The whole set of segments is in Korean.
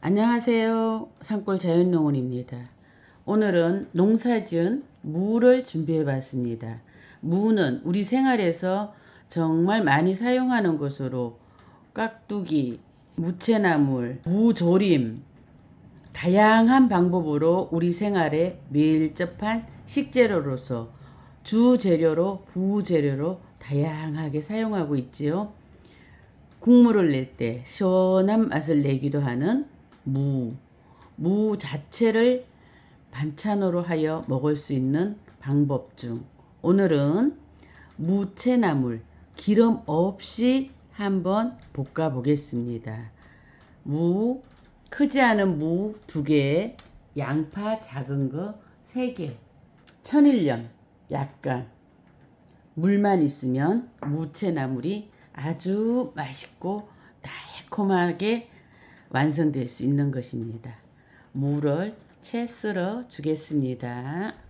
안녕하세요. 산골 자연농원입니다. 오늘은 농사지은 무를 준비해 봤습니다. 무는 우리 생활에서 정말 많이 사용하는 것으로 깍두기, 무채나물, 무조림, 다양한 방법으로 우리 생활에 밀접한 식재료로서 주재료로 부재료로 다양하게 사용하고 있지요. 국물을 낼 때 시원한 맛을 내기도 하는 무. 무 자체를 반찬으로 하여 먹을 수 있는 방법 중 오늘은 무채나물 기름 없이 한번 볶아 보겠습니다. 무 크지 않은 무 두 개에 양파 작은 거 세 개. 천일염 약간 물만 있으면 무채나물이 아주 맛있고 달콤하게 완성될 수 있는 것입니다. 무를 채 썰어 주겠습니다.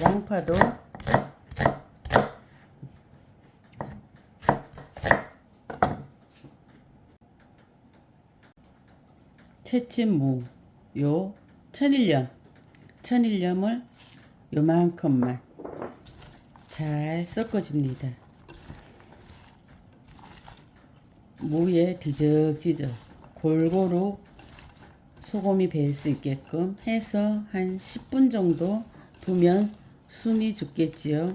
양파도. 채친 무, 요 천일염, 천일염을 요만큼만 잘 섞어줍니다. 무에 뒤적뒤적 골고루 소금이 배 수 있게끔 해서 한 10분 정도 두면 숨이 죽겠지요.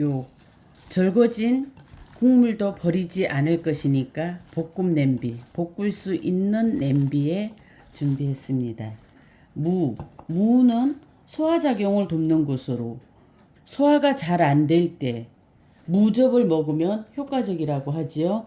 요 절거진 국물도 버리지 않을 것이니까 볶음 냄비, 볶을 수 있는 냄비에 준비했습니다. 무, 무는 소화작용을 돕는 것으로 소화가 잘 안 될 때 무즙을 먹으면 효과적이라고 하지요.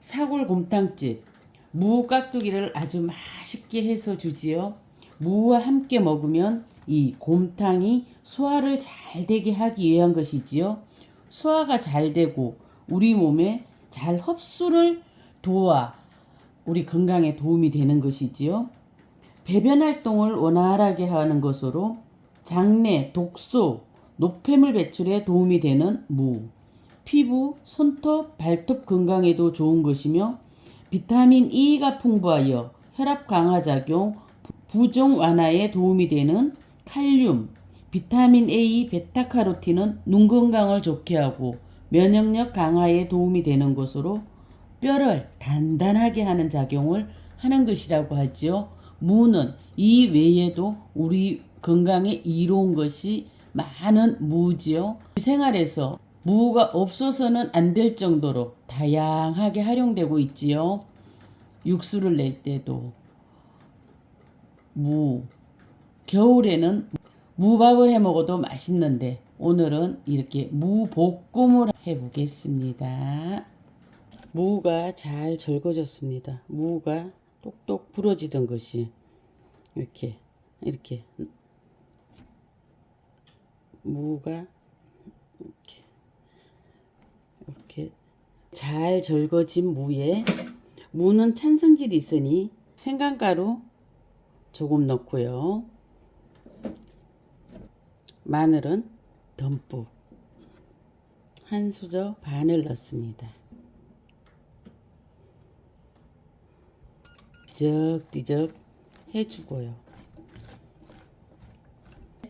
사골 곰탕집 무 깍두기를 아주 맛있게 해서 주지요. 무와 함께 먹으면 이 곰탕이 소화를 잘 되게 하기 위한 것이지요. 소화가 잘 되고 우리 몸에 잘 흡수를 도와 우리 건강에 도움이 되는 것이지요. 배변 활동을 원활하게 하는 것으로 장내, 독소, 노폐물 배출에 도움이 되는 무. 피부, 손톱, 발톱 건강에도 좋은 것이며 비타민 E가 풍부하여 혈압 강화 작용, 부종 완화에 도움이 되는 칼륨, 비타민 A, 베타카로틴은 눈 건강을 좋게 하고 면역력 강화에 도움이 되는 것으로 뼈를 단단하게 하는 작용을 하는 것이라고 하지요. 무는 이 외에도 우리 건강에 이로운 것이 많은 무지요. 생활에서 무가 없어서는 안 될 정도로 다양하게 활용되고 있지요. 육수를 낼 때도 무, 겨울에는 무밥을 해 먹어도 맛있는데 오늘은 이렇게 무볶음을 해 보겠습니다. 무가 잘 절거졌습니다. 무가 똑똑 부러지던 것이 이렇게 이렇게 무가 이렇게 이렇게 잘 절거진 무에 무는 찬성질이 있으니 생강가루 조금 넣고요. 마늘은 듬뿍 한 수저 반을 넣습니다. 뒤적뒤적 해주고요.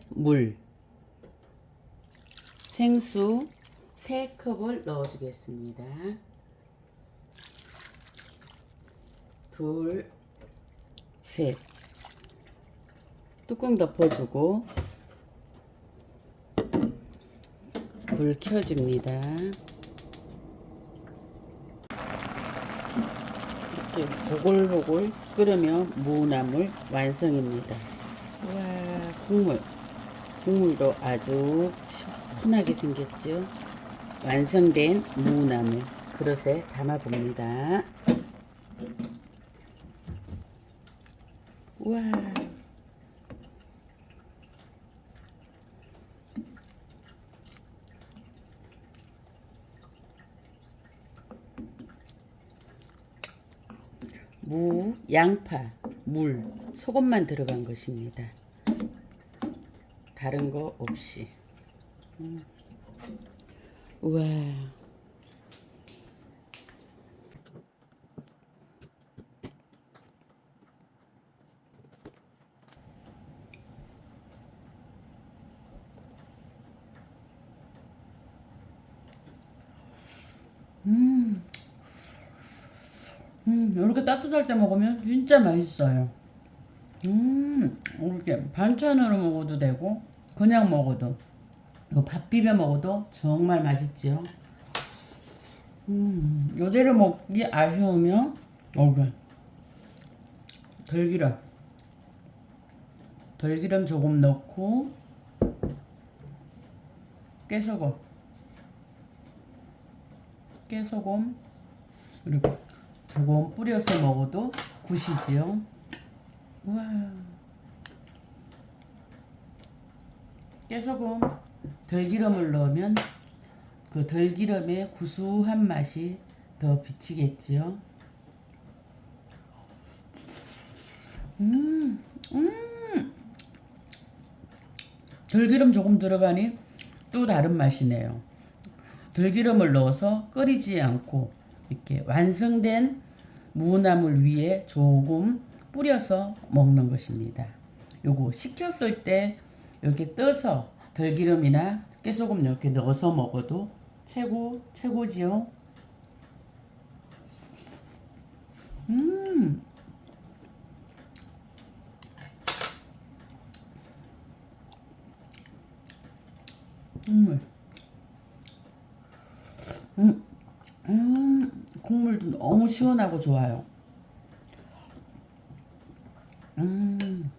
물 생수 3컵을 넣어주겠습니다. 둘, 셋. 뚜껑 덮어주고 불 켜줍니다. 이렇게 보글보글 끓으면 무나물 완성입니다. 와 국물 국물도 아주 시원하게 생겼죠. 완성된 무나물 그릇에 담아 봅니다. 우와. 무, 양파, 물, 소금만 들어간 것입니다. 다른 거 없이. 음. 우와. 음, 이렇게 따뜻할 때 먹으면 진짜 맛있어요. 음, 이렇게 반찬으로 먹어도 되고, 그냥 먹어도, 밥 비벼 먹어도 정말 맛있지요. 음, 요대로 먹기 아쉬우면, 어그 들기름. 들기름 조금 넣고, 깨소금. 깨소금. 그리고 조금 뿌려서 먹어도 굿이지요. 우와. 깨소금, 들기름을 넣으면 그 들기름의 구수한 맛이 더 비치겠지요. 음, 음. 들기름 조금 들어가니 또 다른 맛이네요. 들기름을 넣어서 끓이지 않고 이렇게 완성된 무나물 위에 조금 뿌려서 먹는 것입니다. 요거 식혔을 때 이렇게 떠서 들기름이나 깨소금 이렇게 넣어서 먹어도 최고 최고지요. 음. 국물. 음. 음, 국물도 너무 시원하고 좋아요. 음,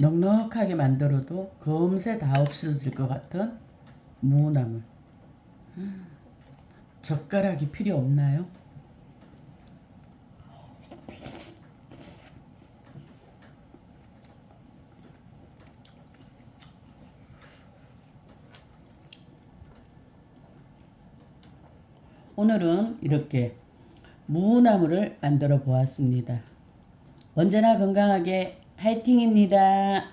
넉넉하게 만들어도 금세 다 없어질 것 같은 무나물. 음, 젓가락이 필요 없나요? 오늘은 이렇게 무나물을 만들어 보았습니다. 언제나 건강하게 화이팅입니다.